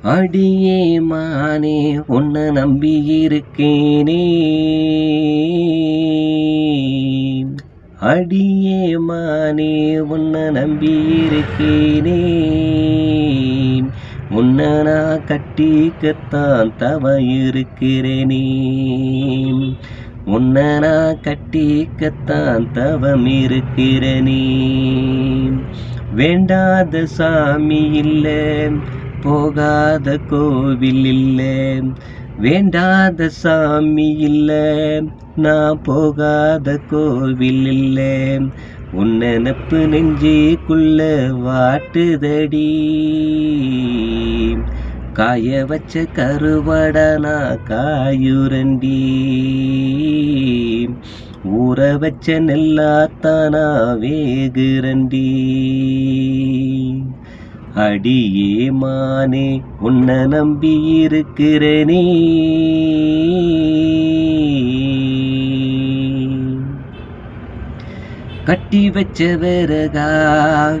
அடியே மானே உன்னை நம்பி இருக்கேனே. அடியே மானே உன்னை நம்பி இருக்கேனே. உன்னை நான் கட்டிக்கத்தான் தவ இருக்கிறேனே. உன்னை நான் கட்டிக்கத்தான் தவம் இருக்கிறேனே. வேண்டாத சாமி இல்லை போகாத கோவில் இல்லை வேண்டாத சாமி இல்லை நான் போகாத கோவில் இல்லை. உன் நினப்பு நெஞ்சுக்குள்ள வாட்டுதடி. காய வச்ச கருவடனா காயுரண்டி. ஊற வச்ச நெல்லாத்தானா வேகுரண்டி. அடியே மானே உன்னை நம்பி இருக்கிறனே. கட்டி வச்ச விறகா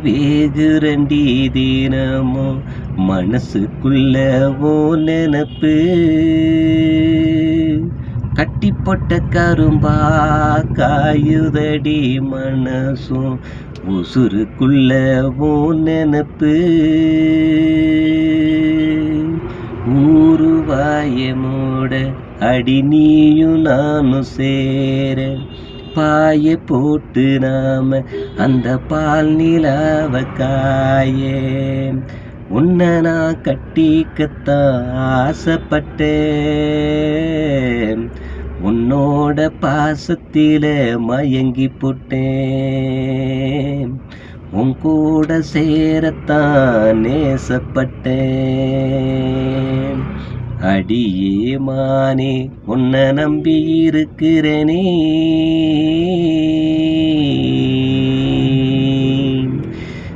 வேகுரண்டி தினமோ மனசுக்குள்ள ஓ நினப்பு. கட்டிப்பட்ட கரும்பா காயுதடி மனசும் உசுருக்குள்ள ஓ நினப்பு. ஊருவாய அடி நீயும் நானும் சேர பாய போட்டு நாம அந்த பால் நிலாவ காய உன்னை நான் கட்டிக்கத்தான் ஆசைப்பட்டேன். உன்னோட பாசத்தில மயங்கி போட்டேன். உன் கூட சேரத்தான் நேசப்பட்டேன். அடியே மானே உன்னை நம்பி இருக்கிறேனே.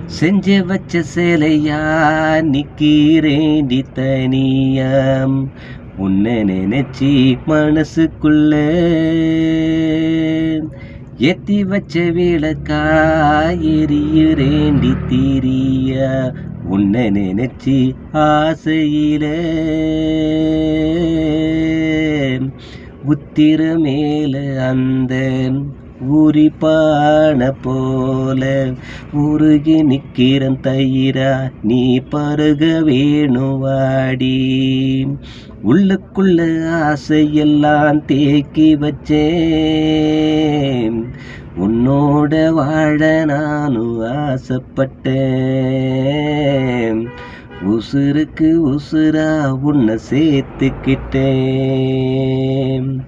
செஞ்சு வச்ச சேலையா நிக்கிறேண்டி தனியாம் உன்னை நினைச்சி மனசுக்குள்ள எத்தி வச்ச விளக்கா எரியுரேண்டி தீரியா. உன்னை நினைச்சி ஆசையில உத்திர மேல அந்த உரிப்பான போல உருகி நிற்கிறன் தயிரா நீ பருக வேணுவாடி உள்ளுக்குள்ள ஆசையெல்லாம் தேக்கி வச்சேன். உன்னோட வாழ நானும் ஆசைப்பட்டேன். உசுருக்கு உசுரா உன்னை சேர்த்துக்கிட்டேன்.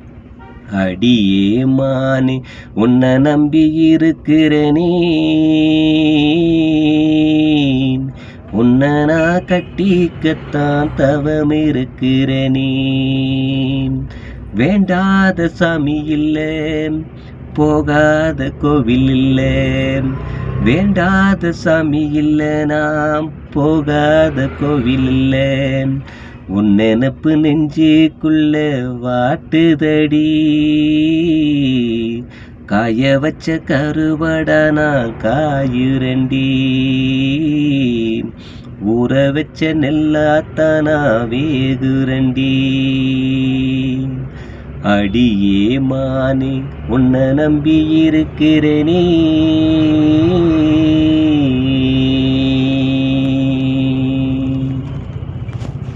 அடியே மானே உன்னை நம்பி இருக்கிறனே. உன்னை நான் கட்டிக்கத்தான் தவம் இருக்கிறனே. வேண்டாத சாமி இல்லை போகாத கோவில் இல்லை. வேண்டாத சாமி இல்லை நாம் போகாத கோவில் இல்லை. உன் நெனப்பு நெஞ்சுக்குள்ள வாட்டுதடி. காய வச்ச கருவடனா காயுரண்டி ஊற வச்ச நெல்லாத்தானா வேகுரண்டி அடியே மானே உன்னை நம்பி இருக்கிறேனே.